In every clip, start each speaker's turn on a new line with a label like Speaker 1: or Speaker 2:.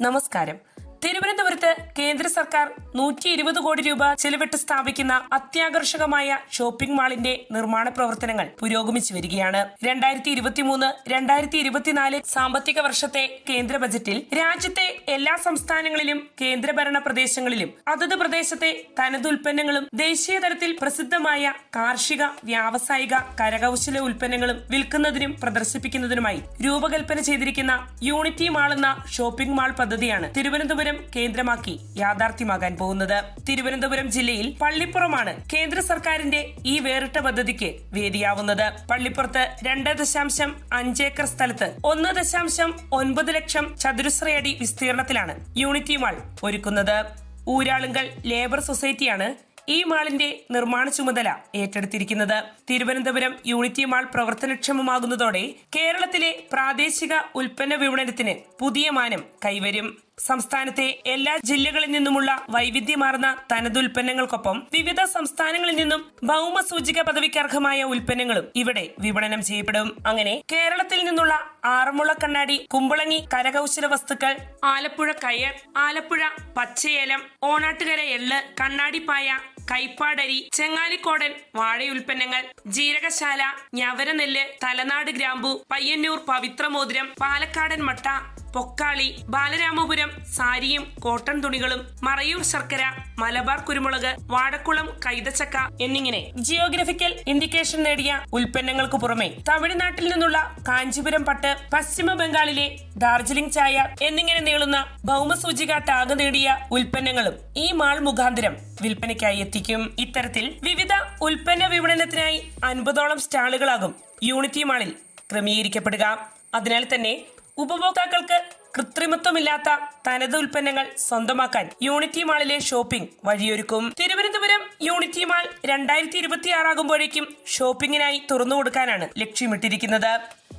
Speaker 1: നമസ്കാരം. തിരുവനന്തപുരത്ത് കേന്ദ്ര സർക്കാർ നൂറ്റി ഇരുപത് കോടി രൂപ ചെലവിട്ട് സ്ഥാപിക്കുന്ന അത്യാകർഷകമായ ഷോപ്പിംഗ് മാളിന്റെ നിർമ്മാണ പ്രവർത്തനങ്ങൾ പുരോഗമിച്ചു വരികയാണ്. രണ്ടായിരത്തി ഇരുപത്തിമൂന്ന് രണ്ടായിരത്തി ഇരുപത്തിനാല് സാമ്പത്തിക വർഷത്തെ കേന്ദ്ര ബജറ്റിൽ രാജ്യത്തെ എല്ലാ സംസ്ഥാനങ്ങളിലും കേന്ദ്രഭരണ പ്രദേശങ്ങളിലും അതത് പ്രദേശത്തെ തനത് ഉൽപ്പന്നങ്ങളും ദേശീയ തലത്തിൽ പ്രസിദ്ധമായ കാർഷിക വ്യാവസായിക കരകൗശല ഉൽപ്പന്നങ്ങളും വിൽക്കുന്നതിനും പ്രദർശിപ്പിക്കുന്നതിനുമായി രൂപകൽപ്പന ചെയ്തിരിക്കുന്ന യൂണിറ്റി മാൾ എന്ന ഷോപ്പിംഗ് മാൾ പദ്ധതിയാണ് തിരുവനന്തപുരം കേന്ദ്രമാക്കി യാഥാർത്ഥ്യമാകാൻ പോകുന്നത്. തിരുവനന്തപുരം ജില്ലയിൽ പള്ളിപ്പുറമാണ് കേന്ദ്ര സർക്കാരിന്റെ ഈ വേറിട്ട പദ്ധതിക്ക് വേദിയാവുന്നത്. പള്ളിപ്പുറത്ത് രണ്ട് ദശാംശം അഞ്ചേക്കർ സ്ഥലത്ത് ഒന്ന് ദശാംശം ഒൻപത് ലക്ഷം ചതുരശ്രയടി വിസ്തീർണത്തിലാണ് യൂണിറ്റി മാൾ ഒരുക്കുന്നത്. ഊരാളുങ്കൽ ലേബർ സൊസൈറ്റിയാണ് ഈ മാളിന്റെ നിർമ്മാണ ചുമതല ഏറ്റെടുത്തിരിക്കുന്നത്. തിരുവനന്തപുരം യൂണിറ്റി മാൾ പ്രവർത്തനക്ഷമമാകുന്നതോടെ കേരളത്തിലെ പ്രാദേശിക ഉൽപ്പന്ന വിപണനത്തിന് പുതിയ മാനം കൈവരും. സംസ്ഥാനത്തെ എല്ലാ ജില്ലകളിൽ നിന്നുമുള്ള വൈവിധ്യമാർന്ന തനതുൽപ്പന്നങ്ങൾക്കൊപ്പം വിവിധ സംസ്ഥാനങ്ങളിൽ നിന്നും ഭൗമസൂചിക പദവിക്കർഹമായ ഉൽപ്പന്നങ്ങളും ഇവിടെ വിപണനം ചെയ്യപ്പെടും. അങ്ങനെ കേരളത്തിൽ നിന്നുള്ള ആറന്മുള കണ്ണാടി കുമ്പളങ്ങി കരകൗശല വസ്തുക്കൾ ആലപ്പുഴ കയർ ആലപ്പുഴ പച്ചയേലം ഓണാട്ടുകര എള്ള് കണ്ണാടിപ്പായ കൈപ്പാടരി ചെങ്ങാലിക്കോടൻ വാഴയുൽപ്പന്നങ്ങൾ ജീരകശാല ഞവരനെല്ല് തലനാട് ഗ്രാമ്പു പയ്യന്നൂർ പവിത്രമോതിരം പാലക്കാടൻ മട്ട പൊക്കാളി ബാലരാമപുരം സാരിയും കോട്ടൺ തുണികളും മറയൂർ ശർക്കര മലബാർ കുരുമുളക് വാടക്കുളം കൈതച്ചക്ക എന്നിങ്ങനെ ജിയോഗ്രഫിക്കൽ ഇൻഡിക്കേഷൻ നേടിയ ഉൽപ്പന്നങ്ങൾക്ക് പുറമെ തമിഴ്നാട്ടിൽ നിന്നുള്ള കാഞ്ചിപുരം പട്ട് പശ്ചിമ ബംഗാളിലെ ഡാർജിലിംഗ് ചായ എന്നിങ്ങനെ നീളുന്ന ഭൗമസൂചിക ടാഗ് നേടിയ ഉൽപ്പന്നങ്ങളും ഈ മാൾ മുഖാന്തരം വിൽപ്പനയ്ക്കായി എത്തിക്കും. ഇത്തരത്തിൽ വിവിധ ഉൽപ്പന്ന വിപണനത്തിനായി അൻപതോളം സ്റ്റാളുകളാകും യൂണിറ്റി മാളിൽ ക്രമീകരിക്കപ്പെടുക. അതിനാൽ തന്നെ ഉപഭോക്താക്കൾക്ക് കൃത്രിമത്വമില്ലാത്ത തനത് ഉൽപ്പന്നങ്ങൾ സ്വന്തമാക്കാൻ യൂണിറ്റി മാളിലെ ഷോപ്പിംഗ് വഴിയൊരുക്കും. തിരുവനന്തപുരം യൂണിറ്റി മാൾ രണ്ടായിരത്തി ഇരുപത്തി ആറാകുമ്പോഴേക്കും ഷോപ്പിംഗിനായി തുറന്നു കൊടുക്കാനാണ് ലക്ഷ്യമിട്ടിരിക്കുന്നത്.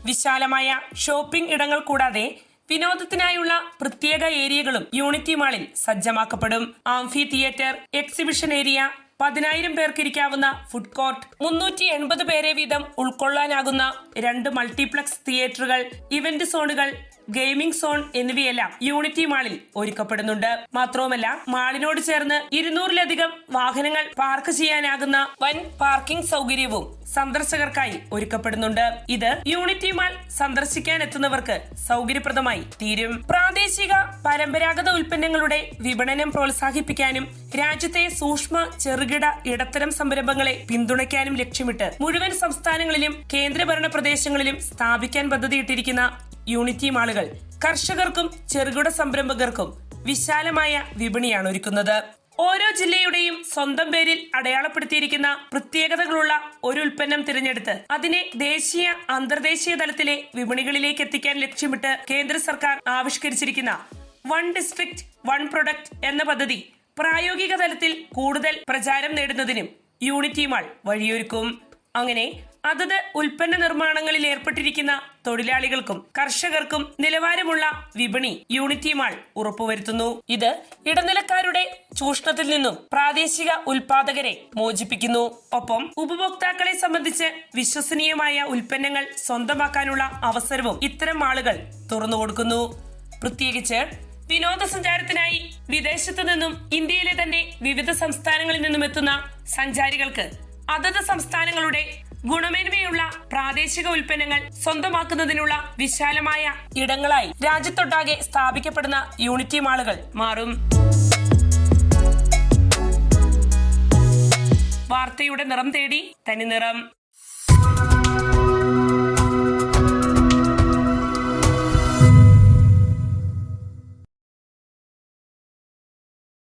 Speaker 1: വിശാലമായ ഷോപ്പിംഗ് ഇടങ്ങൾ കൂടാതെ വിനോദത്തിനായുള്ള പ്രത്യേക ഏരിയകളും യൂണിറ്റി മാളിൽ സജ്ജമാക്കപ്പെടും. ആംഫി തിയേറ്റർ എക്സിബിഷൻ ഏരിയ പതിനായിരം പേർക്കിരിക്കാവുന്ന ഫുഡ് കോർട്ട് മുന്നൂറ്റി എൺപത് പേരെ വീതം ഉൾക്കൊള്ളാനാകുന്ന രണ്ട് മൾട്ടിപ്ലക്സ് തിയേറ്ററുകൾ ഇവന്റ് സോണുകൾ ഗെയിമിംഗ് സോൺ എന്നിവയെല്ലാം യൂണിറ്റി മാളിൽ ഒരുക്കപ്പെടുന്നുണ്ട്. മാത്രവുമല്ല മാളിനോട് ചേർന്ന് ഇരുന്നൂറിലധികം വാഹനങ്ങൾ പാർക്ക് ചെയ്യാനാകുന്ന വൻ പാർക്കിംഗ് സൗകര്യവും സന്ദർശകർക്കായി ഒരുക്കപ്പെടുന്നുണ്ട്. ഇത് യൂണിറ്റി മാൾ സന്ദർശിക്കാൻ എത്തുന്നവർക്ക് സൗകര്യപ്രദമായി തീരും. പ്രാദേശിക പരമ്പരാഗത ഉൽപ്പന്നങ്ങളുടെ വിപണനം പ്രോത്സാഹിപ്പിക്കാനും രാജ്യത്തെ സൂക്ഷ്മ ചെറുകിട ഇടത്തരം സംരംഭങ്ങളെ പിന്തുണയ്ക്കാനും ലക്ഷ്യമിട്ട് മുഴുവൻ സംസ്ഥാനങ്ങളിലും കേന്ദ്രഭരണ പ്രദേശങ്ങളിലും സ്ഥാപിക്കാൻ പദ്ധതിയിട്ടിരിക്കുന്ന യൂണിറ്റി മാളുകൾ കർഷകർക്കും ചെറുകിട സംരംഭകർക്കും വിശാലമായ വിപണിയാണ് ഒരുക്കുന്നത്. ഓരോ ജില്ലയുടെയും സ്വന്തം പേരിൽ അടയാളപ്പെടുത്തിയിരിക്കുന്ന പ്രത്യേകതകളുള്ള ഒരു ഉൽപ്പന്നം തിരഞ്ഞെടുത്ത് അതിനെ ദേശീയ അന്തർദേശീയ തലത്തിലെ വിപണികളിലേക്ക് എത്തിക്കാൻ ലക്ഷ്യമിട്ട് കേന്ദ്ര സർക്കാർ ആവിഷ്കരിച്ചിരിക്കുന്ന വൺ ഡിസ്ട്രിക്ട് വൺ പ്രൊഡക്റ്റ് എന്ന പദ്ധതി പ്രായോഗിക തലത്തിൽ കൂടുതൽ പ്രചാരം നേടുന്നതിനും യൂണിറ്റി മാൾ വഴിയൊരുക്കും. അങ്ങനെ അതത് ഉൽപ്പന്ന നിർമ്മാണങ്ങളിൽ ഏർപ്പെട്ടിരിക്കുന്ന തൊഴിലാളികൾക്കും കർഷകർക്കും നിലവാരമുള്ള വിപണി യൂണിറ്റി മാൾ ഉറപ്പുവരുത്തുന്നു. ഇത് ഇടനിലക്കാരുടെ ചൂഷണത്തിൽ നിന്നും പ്രാദേശിക ഉൽപാദകരെ മോചിപ്പിക്കുന്നു. ഒപ്പം ഉപഭോക്താക്കളെ സംബന്ധിച്ച് വിശ്വസനീയമായ ഉൽപ്പന്നങ്ങൾ സ്വന്തമാക്കാനുള്ള അവസരവും ഇത്തരം ആളുകൾ തുറന്നു കൊടുക്കുന്നു. പ്രത്യേകിച്ച് വിനോദസഞ്ചാരത്തിനായി വിദേശത്തു നിന്നും ഇന്ത്യയിലെ തന്നെ വിവിധ സംസ്ഥാനങ്ങളിൽ നിന്നും എത്തുന്ന സഞ്ചാരികൾക്ക് അതത് സംസ്ഥാനങ്ങളുടെ ഗുണമേന്മയുള്ള പ്രാദേശിക ഉൽപ്പന്നങ്ങൾ സ്വന്തമാക്കുന്നതിനുള്ള വിശാലമായ ഇടങ്ങളായി രാജ്യത്തൊട്ടാകെ സ്ഥാപിക്കപ്പെടുന്ന യൂണിറ്റി മാളുകൾ മാറും. വാർത്തയുടെ നിറം തേടി തനി നിറം.